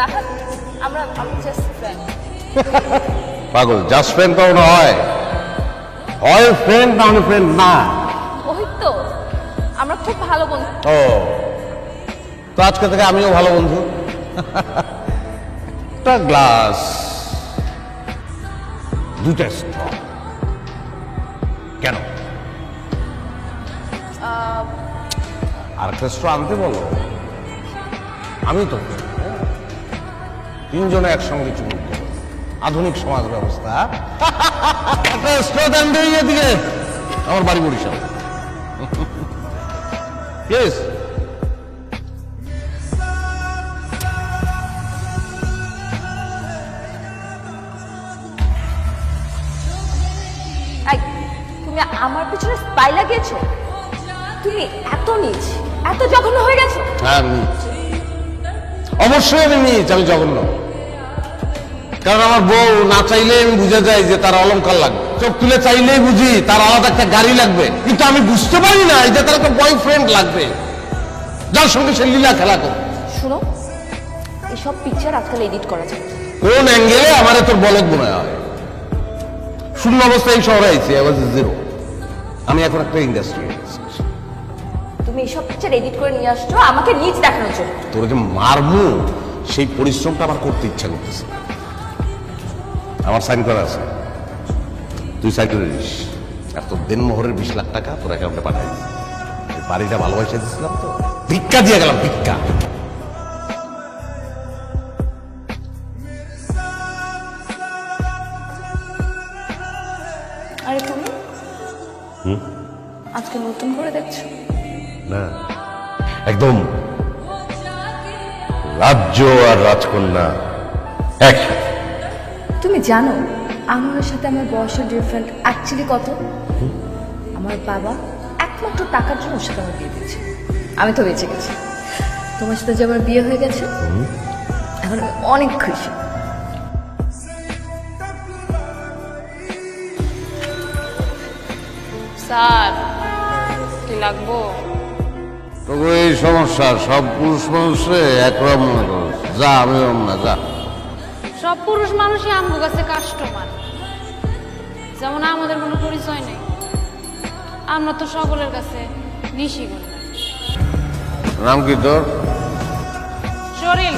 রাহাত আমরা just friend পাগল just friend তো ওটা হয়। হয় ফ্রেন্ড না হলে ফ্রেন্ড না। ওই তো আমরা খুব ভালো বন্ধু। ও তো আজকে থেকে আমিও ভালো বন্ধু। একটা গ্লাস দুটা straw। কেন? আর একটা straw আনতে বলো। আমি তো তিনজনে একসঙ্গে চুমুক আধুনিক সমাজ ব্যবস্থা। এদিকে। আমার বাড়ি বরিশাল. তুমি আমার পিছনে স্পাই লাগিয়েছো? তুমি এত নিচ এত জঘন্য হয়ে গেছো? হ্যাঁ নিচ। অবশ্যই আমি নিচ আমি জঘন্য। কারণ আমার বউ না চাইলে আমি বুঝে যাই যে তার অলংকার লাগবে। চোখ তুলে চাইলেই বুঝি তার আলাদা একটা গাড়ি লাগবে। কিন্তু আমি বুঝতে পারি না যে তার একটা বয়ফ্রেন্ড লাগবে। যার সঙ্গে সে লীলা খেলা করবে শুনো এইসব পিকচার আজকাল এডিট করা যায়। কোন অ্যাঙ্গেলে আমার তোর বলক মনে হয়? শূন্য অবস্থায় এই শহরে আইছি আই জিরো আমি এখন একটা ইন্ডাস্ট্রি তুমি এইসব পিকচার এডিট করে নিয়ে আসছো আমাকে নিচ দেখানোর জন্য। তোর যে মারমু সেই পরিশ্রমটা আমার করতে ইচ্ছা করতেছে। আমার সাইন করা আছে। তুই সাইন করে দিস আর তোর দেনমোহরের বিশ লাখ টাকা তোর অ্যাকাউন্টে পাঠাই। বাড়িটা ভালোবাসা দিয়েছিলাম তো। ভিক্ষা দিয়ে গেলাম ভিক্ষা। আরে তুমি? আজকে নতুন করে দেখছ? না একদম রাজ্য আর রাজকন্যা এক। তুমি জানো আমার সাথে আমার বয়সের ডিফারেন্ট অ্যাকচুয়ালি কত? আমার বাবা একমাত্র টাকার জন্য ওর সাথে আমার বিয়ে দিয়েছে। আমি তো বেঁচে গেছি। তোমার সাথে যে আমার বিয়ে হয়ে গেছে এখন আমি অনেক খুশি। স্যার কি লাগবো? তবু এই সমস্যা সব পুরুষ মানুষে একরকম মনে করো যা আমি ওরম না যা। সব পুরুষ মানুষই আমগো কাছে কাস্টমার যেমন আমাদের কোনো পরিচয় নেই। আমরা তো সকলের কাছে নিশিগুণ নাম কি তোর? শরীর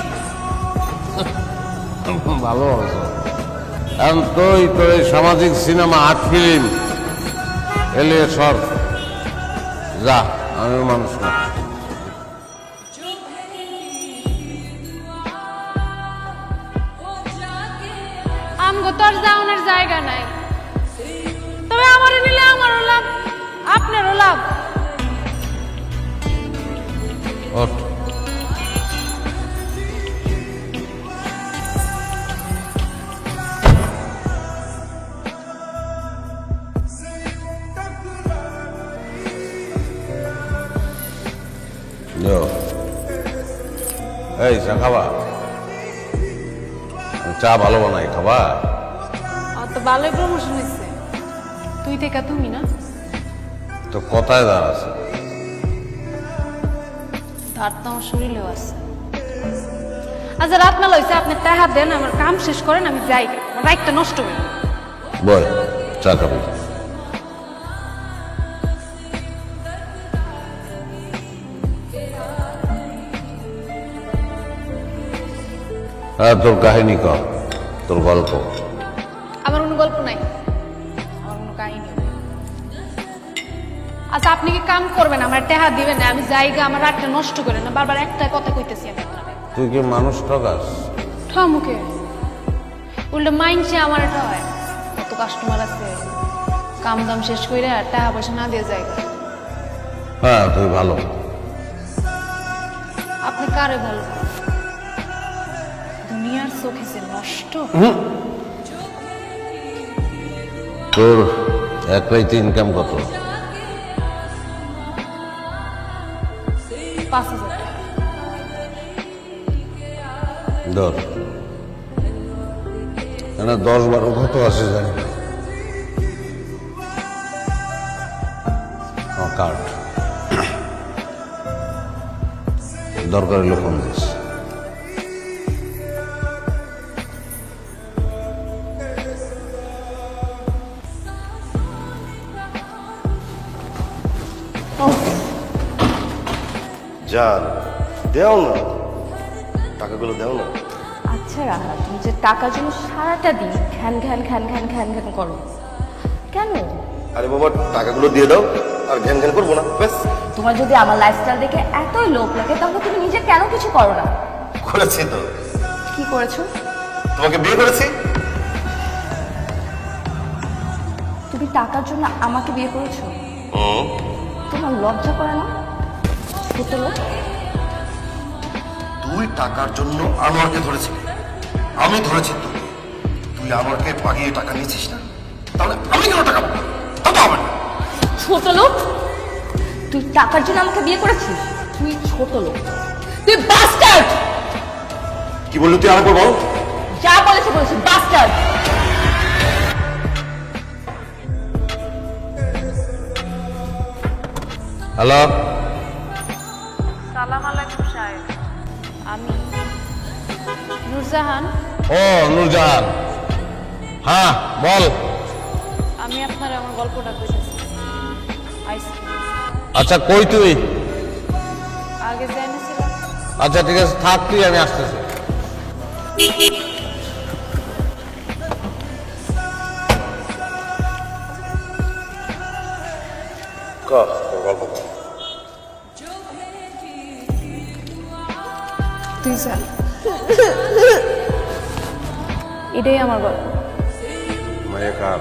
ভালো আছে এখন তুই তোর এই সামাজিক সিনেমা আর্ট ফিল্ম এলিয়ে সর। যা। আমি মানুষ না। আমগো তোর যাওনের জায়গা নাই। তবে আমার নিলে আমারও লাভ। এই চা খাবা চা ভালো বানাই খাবা? তো ভালোই প্রমোশন হয়েছে তুই থেকে তুমি না? তো কথায় দাঁড় আছে। তার তো আমার শরীরেও আছে। আচ্ছা রাত মেলা হয়েছে আপনি টাকা দেন আমার কাম শেষ করেন আমি যাই। রাইটটা নষ্ট করি বল চা খাবি। হ্যাঁ তোর কাহিনী ক তোর গল্প। আমার কোনো গল্প নাই। আমার কোনো কাহিনী আচ্ছা আপনি কি কাম করবেন? আমার টেহা দিবেন না আমি জায়গা আমার রাতটা নষ্ট করেন না বারবার একটা কথা কইতেছি আমি তুই কি মানুষ ঠকাস? ঠমুকে উল্টো মাইন্ডসে আমার এটা হয়। কত কাস্টমার আছে। কাম দাম শেষ করে আর টাকা পয়সা না দিয়ে জায়গা হ্যাঁ তুই ভালো। আপনি কারে ভালো? দুনিয়ার চোখে যে নষ্ট। তোর এক রাইতে ইনকাম কত? পাঁচ হাজার টাকা। ধর। না দশ বারো কত আছে জানি কার্ড দরকার হলে ফোন দিস। জান দেও না। টাকাগুলো দেও না। আচ্ছা রাহা তুমি যে টাকার জন্য সারাটা দিন ঘ্যান ঘ্যান ঘ্যান ঘ্যান ঘ্যান ঘ্যান করো। কেন? আরে বাবা টাকাগুলো দিয়ে দাও আর ঘ্যান ঘ্যান করব না ব্যাস। তোমার যদি আমার লাইফস্টাইল দেখে এতই লোভ লাগে তাহলে তুমি নিজে কেন কিছু করো না? করেছি তো। কি করেছ? তোমাকে বিয়ে করেছি? তুমি টাকার জন্য আমাকে বিয়ে করেছ? তোমার লজ্জা করে না? ছোট লোক তুই টাকার জন্য আনোয়ারকে ধরেছিলি। আমি ধরেছি তুই তুই আমাকে পাঠিয়ে টাকা নিয়েছিস না। তাহলে আমি কেন টাকা পাবো? তা তো হবে না। ছোট লোক তুই টাকার জন্য আমাকে বিয়ে করেছিস? তুই ছোট লোক। তুই বাস্টার্ড কি বললি তুই আমাকে বল? যা বলেছে বলেছি বাস্টার্ড হ্যালো? সালাম আলাইকুম সাহেব। আমি নুরজাহান। ও নূরজাহান। হ্যাঁ বল। আমি আপনার আমার গল্পটা কইতেছি। আচ্ছা কই তুই? আগে জেনেছিলাম আচ্ছা ঠিক আছে থাক তুই আমি আসতেছি। গল্প তুই যা। এটাই আমার গল্প। মাইয়া কার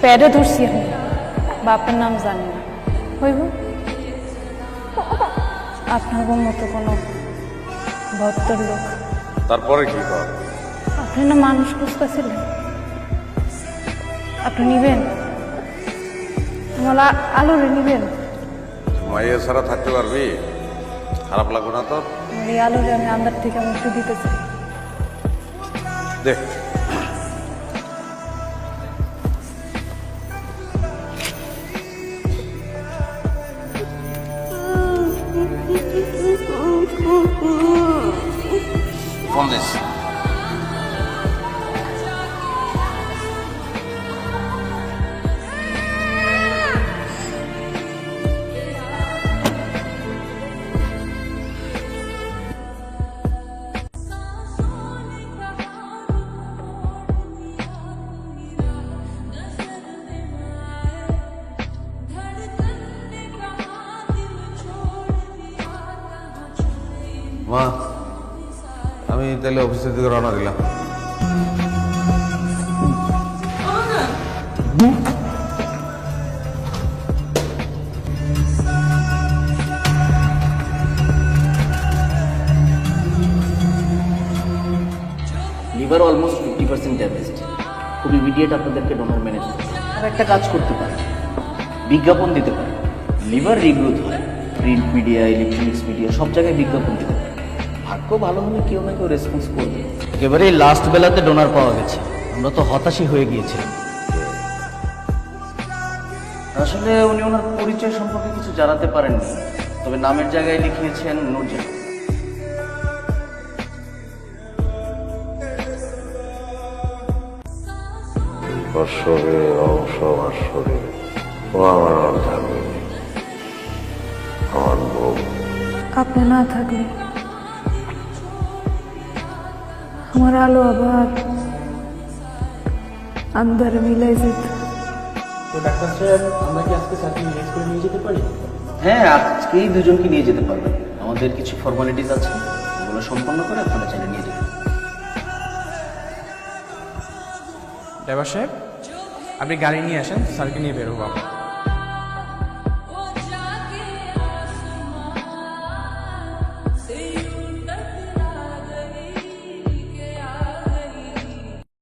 প্যাডে ধরছি আমি। বাপের নাম জানি না। হইব আপনার মতো কোনো ভক্তর লোক তারপরে কি কর? আপনি না মানুষ খুঁজতেছিলেন। আপনি নিবেন? আমার আলোরে নিবেন। মাইয়া ছাড়া থাকতে পারবি? খারাপ লাগবে না তোর দেখ এই আলোরে আমি আন্দার থেকে মুক্তি দিতে চাই দেখ ফোন দিস। তাহলে অফিসের দিকে রওনা liver almost fifty percent damaged খুব ইমিডিয়েট আপনাদেরকে ডোনার ম্যানেজ আর একটা কাজ করতে পারে বিজ্ঞাপন দিতে পারে লিভার রিগ্রোথ হয়। প্রিন্ট মিডিয়া ইলেকট্রনিক্স মিডিয়া সব জায়গায় বিজ্ঞাপন দিতে পারে ভাগ্য ভালো হলে কেউ না কেউ রেসপন্স করবে। একেবারে লাস্ট বেলাতে ডোনার পাওয়া গেছে। আমরা তো হতাশই হয়ে গিয়েছিলাম। আসলে উনি ওনার পরিচয় সম্পর্কে কিছু জানাতে পারেননি। তবে নামের জায়গায় লিখিয়েছেন নূরজাহান শরীরের অংশ আমার ও আমার অর্ধাঙ্গিনী আমার বউ। আপনি না থাকলে আমার আলো আবার আন্দারে মিলাই যেত। তো ডাক্তার সাহেব আমরা কি আজকে রিলিজ করে নিয়ে যেতে পারি? হ্যাঁ আজকেই দুজনকে নিয়ে যেতে পারবেন। আমাদের কিছু ফর্মালিটিস আছে ওগুলো সম্পন্ন করে আপনারা চাইলে নিয়ে যেতে পারেন। ড্রাইভার সাহেব আপনি গাড়ি নিয়ে আসেন স্যারকে নিয়ে বেরোবো। আমরা